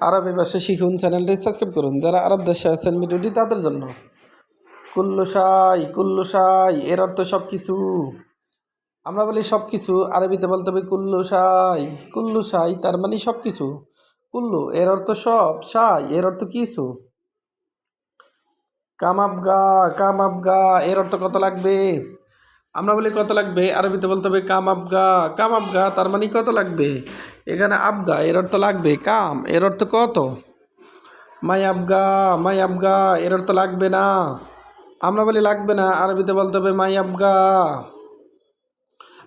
আরবি ভাষা শিখুন চ্যানেলটি সাবস্ক্রাইব করুন। যারা আরব দেশে আছেন ভিডিওটি তাদের জন্য। কুল্লুসাই কুল্লুসাই এর অর্থ সব কিছু আমরা বলি সব কিছু আরবিতে বলতে হবে কুল্লুসাই কুল্লুসাই তার মানে সব কিছু কুল্লু, এর অর্থ সব। সাই এর অর্থ কিছু। কামাবগা কামাবগা, এর অর্থ কত লাগবে? আমরা বলি কত লাগবে? আরবিতে বলতে হবে কাম আবগা কাম আবগা তার মানে কত লাগবে? এখানে আবগা এর অর্থ লাগবে। কাম, এর অর্থ কত? মাই আবগা মাই আবগা এর অর্থ লাগবে না। আমরা বলি লাগবে না, আরবিতে বলতে হবে মাই আবগা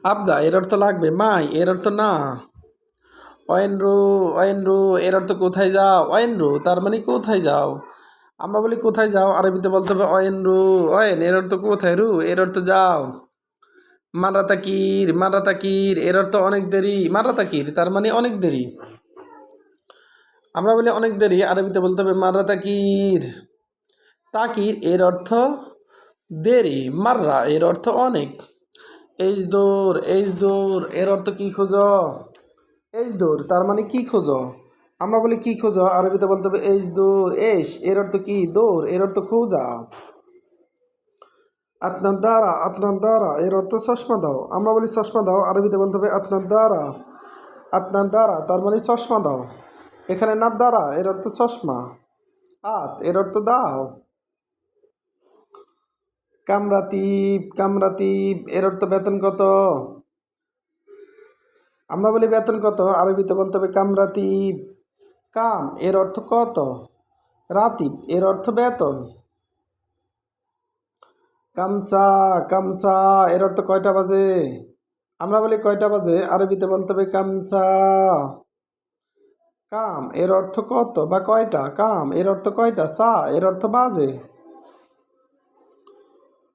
আবগা এর অর্থ লাগবে। মাই, এর অর্থ না। অয়েনরু অয়েনরু, এর অর্থ কোথায় যাও? অয়েনরু, তার মানে কোথায় যাও? আমরা বলি কোথায় যাও? আরবিতে বলতে হবে অয়েনরু। অয়েন, এর অর্থ কোথায়? রু, এর অর্থ যাও। মারাতাকির মারাতাকির এর অর্থ অনেক দেরি। মারা তাকির তার মানে অনেক দেরি। আমরা বলি অনেক দেরি, আরবিতে বলতে হবে মারা তাকির তাকির এর অর্থ দেরি। মাররা, এর অর্থ অনেক। এই দৌড় এই দৌড় এর অর্থ কী খোঁজ? এই দৌড় তার মানে কি খোঁজ? আমরা বলি কি খোঁজ? আরবিতে বলতে হবে এই দৌড় এস, এর অর্থ কি? দৌড় এর অর্থ খোঁজা। আপনার দ্বারা আপনার দ্বারা এর অর্থ চশমা দাও। আমরা বলি চশমা দাও, আরবিতে বলতে হবে আপনার দ্বারা আপনার দ্বারা তার মানে চশমা দাও। এখানে না দ্বারা এর অর্থ চশমা। আত এর অর্থ দাও। কামরাতিব কামরাতিব, এর অর্থ বেতন কত? আমরা বলি বেতন কত, আরবিতে বলতে হবে কামরাতিব। কাম, এর অর্থ কত? রাতিব, এর অর্থ বেতন। কামসা কামসা, এর অর্থ কয়টা বাজে? আমরা বলি কয়টা বাজে? আরবিতে বলতে হবে কামসা। কাম, এর অর্থ কত বা কয়টা? কাম, এর অর্থ কয়টা? সা, এর অর্থ বাজে।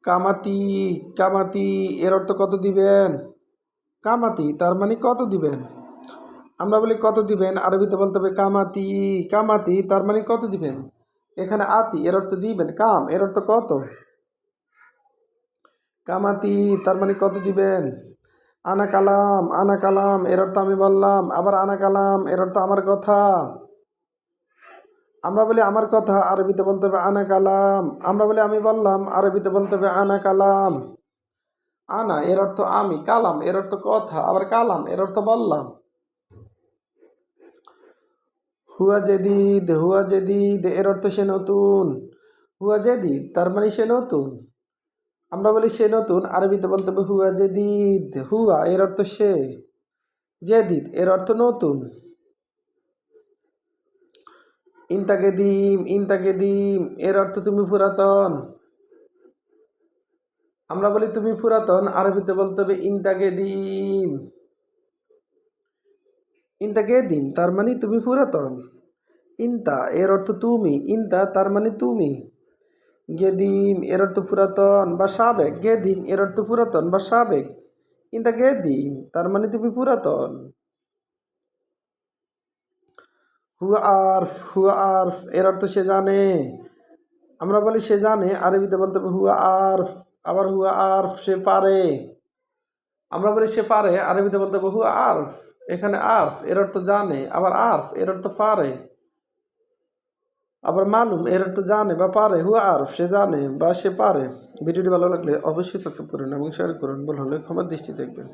কামাতি কামাতি, এর অর্থ কত দিবেন? কামাতি, তার মানে কত দিবেন? আমরা বলি কত দিবেন? আরবিতে বলতে হবে কামাতি কামাতি, তার মানে কত দিবেন? এখানে আতি, এর অর্থ দিবেন। কাম, এর অর্থ কত? কামাতি, তার মানে কত দিবেন? আনা কালাম আনা কালাম, এর অর্থ আমি বললাম, আবার আনা কালাম, এর অর্থ আমার কথা। আমরা বলি আমার কথা, আরবিতে বলতে হবে আনা কালাম। আমরা বলি আমি বললাম, আরবিতে বলতে হবে আনা কালাম। আনা, এর অর্থ আমি, কালাম, এর অর্থ কথা, আবার কালাম, এর অর্থ বললাম। হুয়া জেদিদ হুয়া জেদিদ, এর অর্থ সে নতুন। হুয়া জেদিদ, তার মানে সে নতুন। আমরা বলি সে নতুন, আরবিতে বলতে হবে হুয়া জেদিদ। হুয়া, এর অর্থ সে। জেদিদ, এর অর্থ নতুন। ইনতাকে দিম ইনতাকে দিম এর অর্থ তুমি পুরাতন। আমরা বলি তুমি পুরাতন, আরবিতে বলতে হবে ইনতাকে দিম ইনতাকে দিম তার মানে তুমি পুরাতন। ইনতা, এর অর্থ তুমি। ইনতা, তার মানে তুমি। গেদিম এর অর্থ পুরাতন বা সাবেক। গেদিম এর অর্থ পুরাতন বা সাবেক। ইনতা গেদিম, তার মানে তুমি পুরাতন। হুয়া আরফ হুয়া আরফ এর অর্থ সে জানে। আমরা বলি সে জানে, আরবিতে বলতে হবে হুয়া আরফ, আবার হুয়া আরফ সে পারে। আমরা বলি সে পারে, আরবিতে বলতে হবে হুয়া আরফ, এখানে আরফ এর অর্থ জানে, আবার আরফ এর অর্থ পারে। আবার মালুম, এর তো জানে বা পারে, হুয়া আর সে জানে বা সে পারে। ভিডিওটি ভালো লাগলে অবশ্যই সাবস্ক্রাইব করুন এবং শেয়ার করুন। বল হলে ক্ষমার দৃষ্টি দেখবেন।